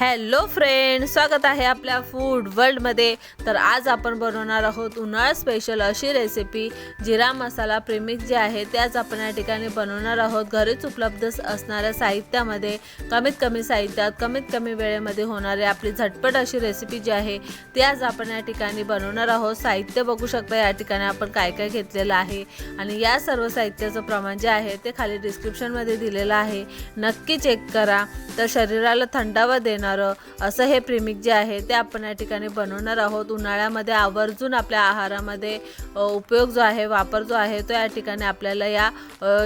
Hello friend स्वागत आहे आपल्या फूड वर्ल्डमध्ये तर आज आपण बनवणार आहोत उन्हाळा स्पेशल अशी रेसिपी जिरा मसाला प्रेमिक जे आहे त्याच आपण या ठिकाणी बनवणार आहोत. घरीच उपलब्ध असणाऱ्या साहित्यामध्ये कमीत कमी साहित्यात कमीत कमी वेळेमध्ये होणारी आपली झटपट अशी रेसिपी जी आहे ती आज आपण या ठिकाणी बनवणार आहोत. साहित्य बघू शकता या ठिकाणी आपण काय काय घेतलेलं आहे. आणि या सर्व साहित्याचं प्रमाण जे आहे ते खाली डिस्क्रिप्शनमध्ये दिलेलं आहे. नक्की चेक करा. तर शरीराला थंडावा देणारं असं हे प्रेमिक जे आहे ते आपण या ठिकाणी बनवणार आहोत. उन्हाळ्यामध्ये आवर्जून आपल्या आहारामध्ये उपयोग जो आहे वापर जो आहे तो या ठिकाणी आपल्याला या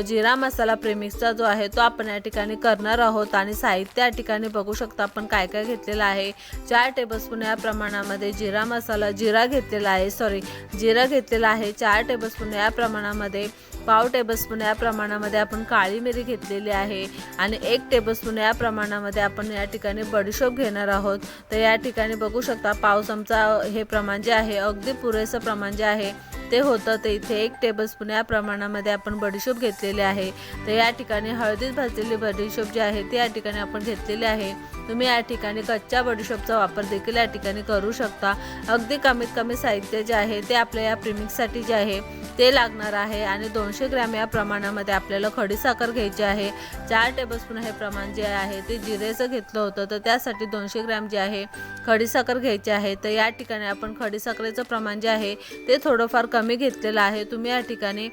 जिरा मसाला प्रेमिक्सचा जो आहे तो आपण या ठिकाणी करणार आहोत. आणि साहित्य या ठिकाणी बघू शकता आपण काय काय घेतलेलं आहे. चार टेबलस्पून या प्रमाणामध्ये जिरा मसाला जिरा घेतलेला आहे सॉरी जिरा घेतलेला आहे. चार टेबलस्पून या प्रमाणामध्ये पाव टेबलस्पून या प्रमाणामध्ये आपण काळी मिरी घेतलेली आहे आणि एक टेबलस्पून या प्रमाणामध्ये आपण या ठिकाणी बडीशोप घेणार आहोत. तर या ठिकाणी बघू शकता पाव चमचा हे प्रमाण जे आहे अगदी पुरेसं प्रमाण जे आहे ते होतं. ते इथे एक टेबलस्पून या प्रमाणामध्ये आपण बडीशोप घेतलेली आहे. तर या ठिकाणी हळदीत भाजलेली बडीशोप जी आहे ती या ठिकाणी आपण घेतलेली आहे. तुम्ही या ठिकाणी कच्च्या बडीशोपचा वापर देखील या ठिकाणी करू शकता. अगदी कमीत कमी साहित्य जे आहे ते आपल्या या प्रिमिक्ससाठी जे आहे ते लागणार आहे आणि दोनशे ग्रॅम या प्रमाणामध्ये आपल्याला खडीसाखर घ्यायची आहे. चार टेबलस्पून हे प्रमाण जे आहे ते जिरेचं घेतलं होतं तर त्यासाठी दोनशे ग्रॅम जे आहे खडीसाखर घ्यायची आहे. तर या ठिकाणी आपण खडीसाखरेचं प्रमाण जे आहे ते थोडंफार कमी घेतलेलं आहे. तुम्ही या ठिकाणी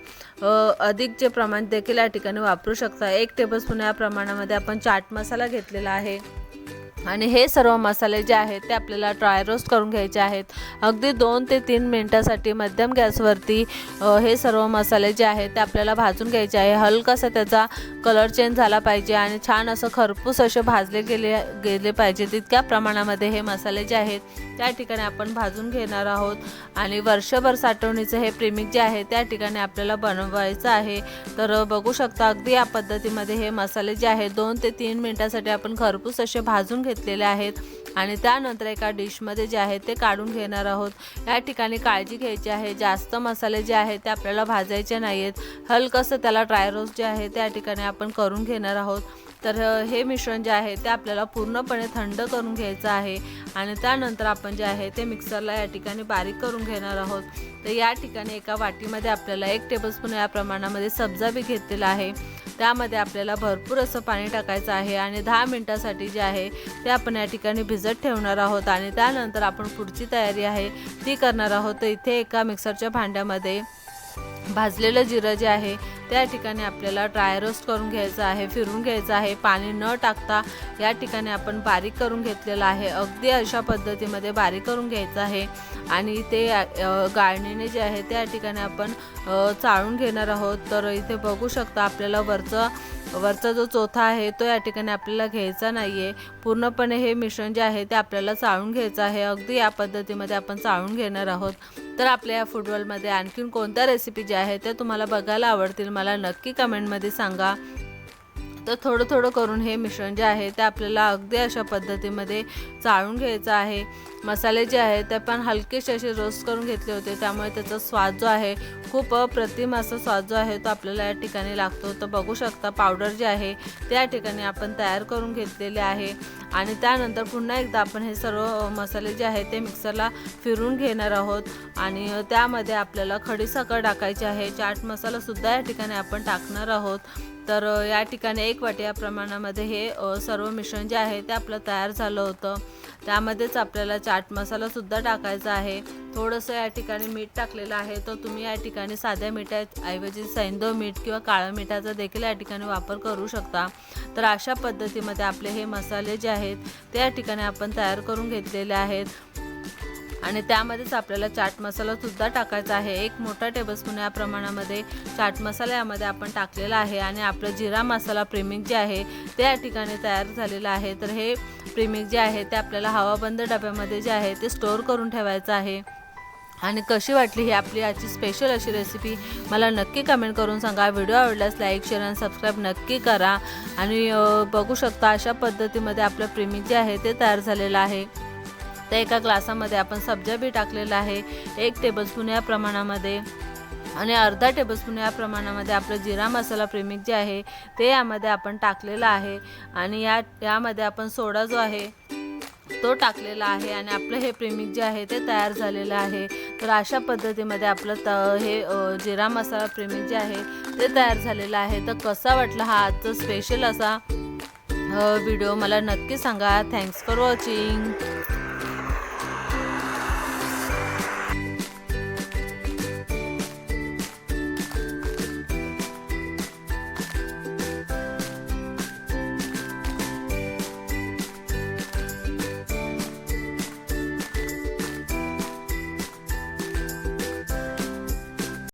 अधिक जे प्रमाण देखील या ठिकाणी वापरू शकता. एक टेबलस्पून या प्रमाणामध्ये आपण चाट मसाला घेतलेला आहे. आणि हे सर्व मसाले जे आहेत ते आपल्याला ड्राय रोस्ट करून घ्यायचे आहेत. अगदी दोन ते तीन मिनटासाठी मध्यम गॅसवरती हे सर्व मसाले जे आहेत ते आपल्याला भाजून घ्यायचे आहे. हलकासा त्याचा कलर चेंज झाला पाहिजे आणि छान असं खरपूस असे भाजले गेले गेले पाहिजे. तितक्या प्रमाणामध्ये हे मसाले जे आहेत त्या ठिकाणी आपण भाजून घेणार आहोत. आणि वर्षभर साठवणीचं हे प्रेमिक जे आहे त्या ठिकाणी आपल्याला बनवायचं आहे. तर बघू शकता अगदी या पद्धतीमध्ये हे मसाले जे आहेत दोन ते तीन मिनटासाठी आपण खरपूस असे भाजून घे घेतलेले आहेत. आणि त्यानंतर एका डिशमध्ये जे आहे ते काढून घेणार आहोत. या ठिकाणी काळजी घ्यायची आहे. जास्त मसाले जे आहेत ते आपल्याला भाजायचे नाही आहेत हलकंसं त्याला ड्राय रोस्ट जे आहे त्या ठिकाणी आपण करून घेणार आहोत. तर हे मिश्रण जे आहे ते आपल्याला पूर्णपणे थंड करून घ्यायचं आहे. आणि त्यानंतर आपण जे आहे ते मिक्सरला या ठिकाणी बारीक करून घेणार आहोत. तर या ठिकाणी एका वाटीमध्ये आपल्याला एक टेबलस्पून या प्रमाणामध्ये सब्जा बी घेतलेला आहे. त्यामध्ये आपल्याला भरपूर असं पाणी टाकायचं आहे आणि दहा मिनटासाठी जे आहे ते आपण या ठिकाणी भिजत ठेवणार आहोत आणि त्यानंतर आपण पुढची तयारी आहे ती करणार आहोत. तर इथे एका मिक्सरच्या भांड्यामध्ये भाजलेलं जिरं जे आहे त्या ठिकाणी आपल्याला ड्राय रोस्ट करून घ्यायचं आहे फिरून घ्यायचं आहे. पाणी न टाकता या ठिकाणी आपण बारीक करून घेतलेलं आहे. अगदी अशा पद्धतीमध्ये बारीक करून घ्यायचं आहे. आणि ते गाळणीने जे आहे त्या ठिकाणी आपण चाळून घेणार आहोत. तर इथे बघू शकता आपल्याला वरचं वरचा जो चोथा आहे तो या ठिकाणी आपल्याला घ्यायचा नाही आहे पूर्णपणे हे मिश्रण जे आहे ते आपल्याला चाळून घ्यायचं आहे. अगदी या पद्धतीमध्ये आपण चाळून घेणार आहोत. तर आपल्या या फुटबॉलमध्ये आणखीन कोणत्या रेसिपी ज्या आहेत त्या तुम्हाला बघायला आवडतील मला नक्की कमेंटमध्ये सांगा. तर थोडं थोडं करून हे मिश्रण जे आहे ते आपल्याला अगदी अशा पद्धतीमध्ये चाळून घ्यायचं आहे. मसाले जे आहे ते पण हलकेसे असे रोस्ट करून घेतले होते. त्यामुळे त्याचा स्वाद जो आहे खूप अप्रतिम असा स्वाद जो आहे तो आपल्याला या ठिकाणी लागतो. तर बघू शकता पावडर जे आहे ते या ठिकाणी आपण तयार करून घेतलेले आहे. आणि त्यानंतर पुन्हा एकदा आपण हे सर्व मसाले जे आहे ते मिक्सरला फिरून घेणार आहोत. आणि त्यामध्ये आपल्याला खडीसाखर टाकायची आहे. चाट मसालासुद्धा या ठिकाणी आपण टाकणार आहोत. तर या ठिकाणी एक वाटी या प्रमाणामध्ये हे सर्व मिश्रण जे आहे ते आपलं तयार झालं होतं. त्यामध्येच आपल्याला चाट मसालासुद्धा टाकायचा आहे. थोडंसं या ठिकाणी मीठ टाकलेलं आहे. तर तुम्ही या ठिकाणी साध्या मिठाऐवजी सैंदव मीठ किंवा काळं मिठाचा देखील या ठिकाणी वापर करू शकता. तर अशा पद्धतीमध्ये आपले हे मसाले जे आहेत ते या ठिकाणी आपण तयार करून घेतलेले आहेत. आणि त्यामध्येच आपल्याला चाट मसाला सुद्धा टाकायचा आहे. एक मोठा टेबलस्पून या प्रमाणामध्ये चाट मसाला यामध्ये आपण टाकलेला आहे आणि आपलं जिरा मसाला प्रेमिक जे आहे ते या ठिकाणी तयार झालेलं आहे. तर हे प्रेमिक जे आहे ते आपल्याला हवाबंद डब्यामध्ये जे आहे ते स्टोअर करून ठेवायचं आहे. आणि कशी वाटली ही आपली आजची स्पेशल अशी रेसिपी मला नक्की कमेंट करून सांगा. व्हिडिओ आवडल्यास लाईक शेअर आणि सबस्क्राईब नक्की करा. आणि बघू शकता अशा पद्धतीमध्ये आपलं प्रेमिक जे आहे ते तयार झालेलं आहे. तर एका ग्लासामध्ये आपण सब्जा बी टाकलेला आहे. एक टेबलस्पून या प्रमाणामध्ये. आणि अर्धा टेबलस्पून या प्रमाणामध्ये आपलं जिरा मसाला प्रेमिक जे आहे ते यामध्ये आपण टाकलेलं आहे. आणि या यामध्ये आपण सोडा जो आहे तो टाकलेला आहे. आणि आपलं हे प्रेमिक जे आहे ते तयार झालेलं आहे. तर अशा पद्धतीमध्ये आपलं त हे जिरा मसाला प्रेमिक जे आहे ते तयार झालेलं आहे. तर कसा वाटला हा आजचा स्पेशल असा व्हिडिओ मला नक्की सांगा. Thanks for watching